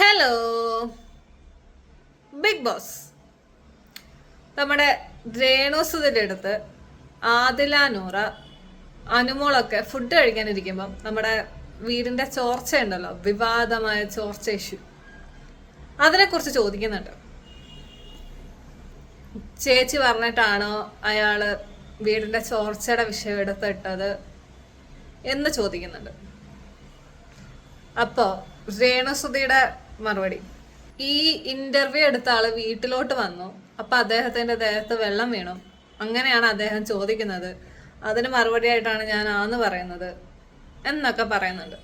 Hello big boss നമ്മുടെ രേണുസുതിന്റെ അടുത്ത് ആദില നൂറ അനുമോളൊക്കെ ഫുഡ് കഴിക്കാനിരിക്കുമ്പം നമ്മുടെ വീടിന്റെ ചോർച്ച ഉണ്ടല്ലോ വിവാദമായ ചോർച്ച ഇഷ്യൂ അതിനെക്കുറിച്ച് ചോദിക്കുന്നുണ്ട്. ചേച്ചി പറഞ്ഞിട്ടാണോ അയാൾ വീടിന്റെ ചോർച്ചയുടെ വിഷയം എടുത്തിട്ടത് എന്ന് ചോദിക്കുന്നുണ്ട്. അപ്പോ രേണുസുതിയുടെ മറുപടി. ഈ ഇന്റർവ്യൂ എടുത്ത ആൾ വീട്ടിലോട്ട് വന്നു. അപ്പൊ അദ്ദേഹത്തിന്റെ ദേഹത്ത് വെള്ളം വീണു. അങ്ങനെയാണ് അദ്ദേഹം ചോദിക്കുന്നത്. അതിന് മറുപടി ആയിട്ടാണ് ഞാൻ ആന്ന് പറയുന്നത് എന്നൊക്കെ പറയുന്നുണ്ട്.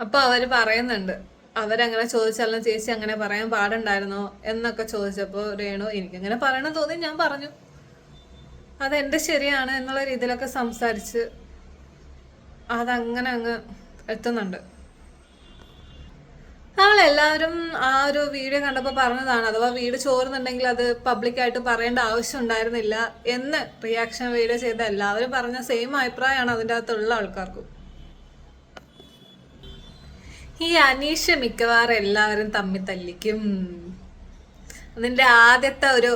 അപ്പൊ അവർ പറയുന്നുണ്ട്. അവരങ്ങനെ ചോദിച്ചാലും ചേച്ചി അങ്ങനെ പറയാൻ പാടുണ്ടായിരുന്നോ എന്നൊക്കെ ചോദിച്ചപ്പോ രേണു എനിക്കങ്ങനെ പറയണം തോന്നി ഞാൻ പറഞ്ഞു. അതെന്റെ ശരിയാണ് എന്നുള്ള രീതിയിലൊക്കെ സംസാരിച്ച് അതങ്ങനെ അങ്ങ് എത്തുന്നുണ്ട്. നമ്മളെല്ലാവരും ആ ഒരു വീഡിയോ കണ്ടപ്പോൾ പറഞ്ഞതാണ് അഥവാ വീട് ചോരുന്നുണ്ടെങ്കിൽ അത് പബ്ലിക്കായിട്ട് പറയേണ്ട ആവശ്യം ഉണ്ടായിരുന്നില്ല എന്ന് റിയാക്ഷൻ വീഡിയോ ചെയ്ത എല്ലാവരും പറഞ്ഞ സെയിം അഭിപ്രായമാണ് അതിന്റെ അകത്തുള്ള ആൾക്കാർക്കും. ഈ അനീഷ മിക്കവാറും എല്ലാവരും തമ്മി തല്ലിക്കും. അതിന്റെ ആദ്യത്തെ ഒരു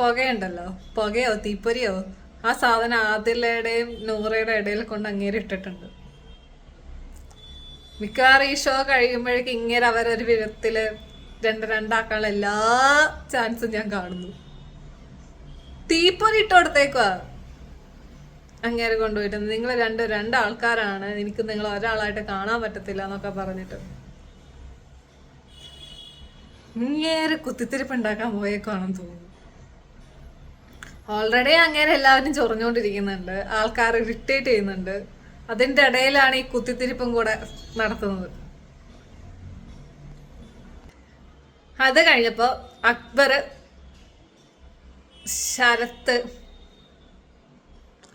പുകയുണ്ടല്ലോ പുകയോ തീപ്പൊരിയോ ആ സാധനം ആദിലയുടെയും നൂറയുടെ ഇടയിൽ കൊണ്ട് അങ്ങേര് ഇട്ടിട്ടുണ്ട് മിക്കവാറും ഈ ഷോ കഴിയുമ്പോഴേക്കും ഇങ്ങനെ അവരൊരു വിധത്തിൽ രണ്ട് രണ്ടാക്കാനുള്ള എല്ലാ ചാൻസും ഞാൻ കാണുന്നു. തീപ്പൊരി ഇട്ട് കൊടുത്തേക്കുവാ അങ്ങേരെ കൊണ്ടുപോയിട്ട് നിങ്ങൾ രണ്ട് രണ്ടാൾക്കാരാണ് എനിക്ക് നിങ്ങൾ ഒരാളായിട്ട് കാണാൻ പറ്റത്തില്ല എന്നൊക്കെ പറഞ്ഞിട്ട്. ഇങ്ങേരെ കുത്തിത്തിരിപ്പ് ഉണ്ടാക്കാൻ പോയേക്കാണെന്ന് തോന്നുന്നു. ഓൾറെഡി അങ്ങേരെ എല്ലാവരും ചൊറിഞ്ഞുകൊണ്ടിരിക്കുന്നുണ്ട്. ആൾക്കാർ ഇറിറ്റേറ്റ് ചെയ്യുന്നുണ്ട്. അതിന്റെ ഇടയിലാണ് ഈ കുത്തിത്തിരിപ്പും കൂടെ നടത്തുന്നത്. അത് കഴിഞ്ഞപ്പോ അക്ബർ ശരത്ത്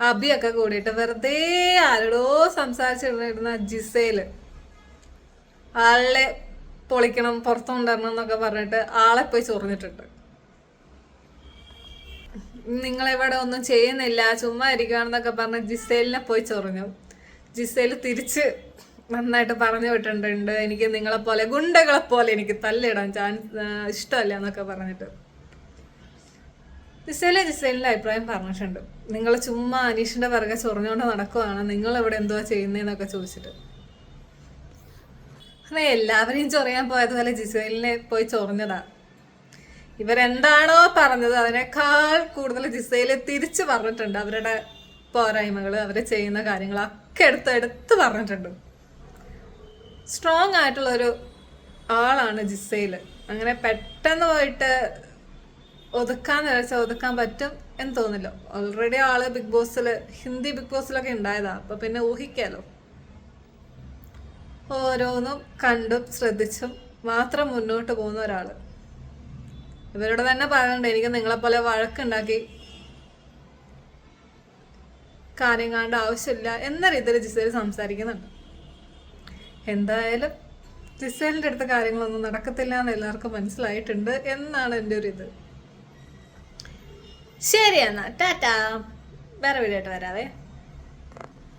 അബിയൊക്കെ കൂടിയിട്ട് വെറുതെ ആരോടോ സംസാരിച്ചിരുന്ന ജിസേൽ ആളെ പൊളിക്കണം പുറത്തു കൊണ്ടുവരണം എന്നൊക്കെ പറഞ്ഞിട്ട് ആളെ പോയി ചൊറിഞ്ഞിട്ടുണ്ട്. നിങ്ങളെവിടെ ഒന്നും ചെയ്യുന്നില്ല ചുമ്മാ ഇരിക്കുകയാണെന്നൊക്കെ പറഞ്ഞ് ജിസേലിനെ പോയി ചൊറിഞ്ഞു. ജിസേൽ തിരിച്ച് നന്നായിട്ട് പറഞ്ഞു വിട്ടിട്ടുണ്ട്. എനിക്ക് നിങ്ങളെ പോലെ ഗുണ്ടകളെ പോലെ എനിക്ക് തല്ലിടാൻ ചാൻസ് ഇഷ്ടമല്ല എന്നൊക്കെ പറഞ്ഞിട്ട്. ജിസേലെ ജിസേലിന്റെ അഭിപ്രായം പറഞ്ഞിട്ടുണ്ട്. നിങ്ങൾ ചുമ്മാ അനീഷിന്റെ പിറകെ ചൊറിഞ്ഞുകൊണ്ട് നടക്കുവാണ്. നിങ്ങൾ ഇവിടെ എന്തോ ചെയ്യുന്നതെന്നൊക്കെ ചോദിച്ചിട്ട്. അങ്ങനെ എല്ലാവരെയും ചൊറിയാൻ പോയതുപോലെ ജിസേലിനെ പോയി ചൊറിഞ്ഞതാ. ഇവരെന്താണോ പറഞ്ഞത് അതിനേക്കാൾ കൂടുതൽ ജിസയിൽ തിരിച്ചു പറഞ്ഞിട്ടുണ്ട്. അവരുടെ പോരായ്മകൾ അവർ ചെയ്യുന്ന കാര്യങ്ങളൊക്കെ എടുത്ത് പറഞ്ഞിട്ടുണ്ട്. സ്ട്രോങ് ആയിട്ടുള്ള ഒരു ആളാണ് ജിസയിൽ അങ്ങനെ പെട്ടെന്ന് പോയിട്ട് ഒതുക്കാന്ന് വെച്ചാൽ ഒതുക്കാൻ പറ്റും എന്ന് തോന്നില്ല. ഓൾറെഡി ആൾ ബിഗ് ബോസിൽ ഹിന്ദി ബിഗ് ബോസിലൊക്കെ ഉണ്ടായതാ. അപ്പൊ പിന്നെ ഊഹിക്കാലോ. ഓരോന്നും കണ്ടും ശ്രദ്ധിച്ചും മാത്രം മുന്നോട്ട് പോകുന്ന ഒരാൾ ഇവരോട് തന്നെ പറയണ്ട എനിക്ക് നിങ്ങളെപ്പോലെ വഴക്കുണ്ടാക്കി കാര്യം കാണേണ്ട ആവശ്യമില്ല എന്ന രീതിയിൽ ജിസേൽ സംസാരിക്കുന്നുണ്ട്. എന്തായാലും ജിസേലിന്റെ അടുത്ത കാര്യങ്ങളൊന്നും നടക്കത്തില്ല എന്ന് എല്ലാവർക്കും മനസ്സിലായിട്ടുണ്ട് എന്നാണ് എന്റെ ഒരു ഇത്. ശരി എന്നാ ടാറ്റാ. വേറെ വീഡിയോ ആയിട്ട് വരാവേ.